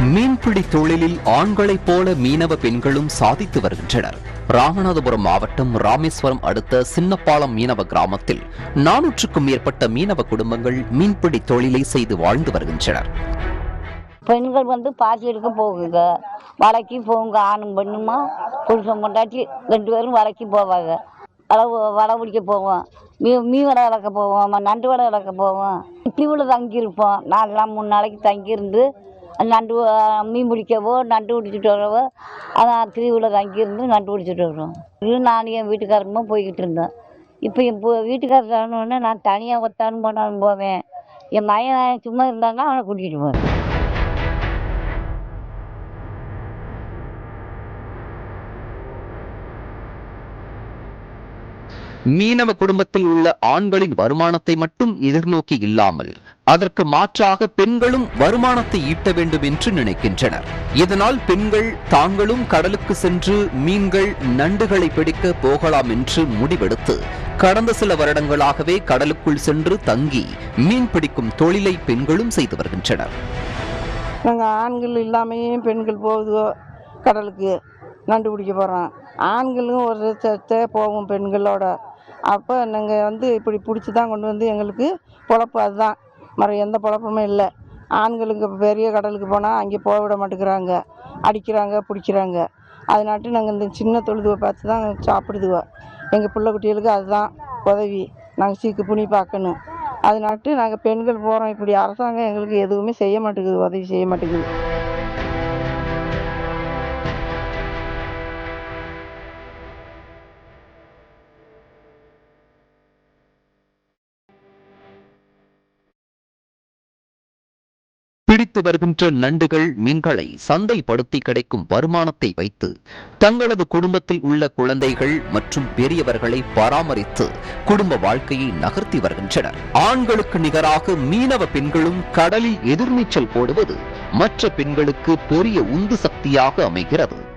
மீன்பிடி தொழிலில் ஆண்களைப் போல மீனவ பெண்களும் சாதித்து வருகின்றனர். ராமநாதபுரம் மாவட்டம் ராமேஸ்வரம் அடுத்த சின்னப்பாலம் மீனவ கிராமத்தில் நானூற்றுக்கும் மேற்பட்ட மீனவ குடும்பங்கள் மீன்பிடி தொழிலை செய்து வாழ்ந்து வருகின்றனர். பெண்கள் வந்து பாசி எடுக்க போகுங்க. வலைக்கு போகுங்க. ஆணும் பெண்ணுமா? புருஷன் கொண்டாட்டி ரெண்டு பேரும் வலைக்கு போவாங்க. வலை வலை பிடிக்க போவோம். மீ மீன் வலை வளர்க்க போவோம். நண்டு வலை வளர்க்க போவோம். தீவில் தங்கியிருப்போம். நாலு நாள் மூணு நாளைக்கு தங்கியிருந்து நண்டு மீன் பிடிக்கவோ நண்டு பிடிச்சிட்டு வரவோ அதான் தீவில் தங்கியிருந்து நண்டு பிடிச்சிட்டு வருவோம். இது நான் என் வீட்டுக்காரமாக போய்கிட்டு இருந்தேன். இப்போ என் போ வீட்டுக்காரர் ஆனோடனே நான் தனியாக ஒத்தாலும் போனாலும் போவேன். என் மயன் சும்மா இருந்தாங்கன்னா அவனை கூட்டிகிட்டு போவேன். மீனவ குடும்பத்தில் உள்ள ஆண்களின் வருமானத்தை மட்டும் எதிர்நோக்கி இல்லாமல் அதற்கு மாற்றாக பெண்களும் வருமானத்தை ஈட்ட வேண்டும் என்று நினைக்கின்றனர். இதனால் பெண்கள் தாங்களும் கடலுக்கு சென்று மீன்கள் நண்டுகளை பிடிக்க போகலாம் என்று முடிவெடுத்து கடந்த சில வருடங்களாகவே கடலுக்குள் சென்று தங்கி மீன் பிடிக்கும் தொழிலை பெண்களும் செய்து வருகின்றனர். நாங்கள் ஆண்கள் இல்லாமையே பெண்கள் போகுதுவோ கடலுக்கு நண்டு பிடிக்க போகிறோம் ஆண்களும் ஒரு சேர்த்தே போவோம் பெண்களோட. அப்போ நாங்கள் வந்து இப்படி பிடிச்சி தான் கொண்டு வந்து எங்களுக்கு பொழப்பு அதுதான். மறு எந்த பொழப்புமே இல்லை. ஆண்களுக்கு பெரிய கடலுக்கு போனால் அங்கே போக விட மாட்டேங்கிறாங்க. அடிக்கிறாங்க பிடிக்கிறாங்க. அதனாட்டு நாங்கள் இந்த சின்ன தொழுதுவை பார்த்து தான் சாப்பிடுதுவ. எங்கள் பிள்ளை குட்டிகளுக்கு அதுதான் உதவி. நாங்கள் சீக்கு புனி பார்க்கணும். அதனாட்டு நாங்கள் பெண்கள் போகிறோம் இப்படி அரசாங்கம் எங்களுக்கு எதுவுமே செய்ய மாட்டேங்குது உதவி செய்ய மாட்டேங்குது. பிடித்து வருகின்ற நண்டுகள் மீன்களை சந்தைப்படுத்தி கிடைக்கும் வருமானத்தை வைத்து தங்களது குடும்பத்தில் உள்ள குழந்தைகள் மற்றும் பெரியவர்களை பராமரித்து குடும்ப வாழ்க்கையை நகர்த்தி வருகின்றனர். ஆண்களுக்கு நிகராக மீனவ பெண்களும் கடலில் எதிர்நீச்சல் போடுவது மற்ற பெண்களுக்கு பெரிய உந்து சக்தியாக அமைகிறது.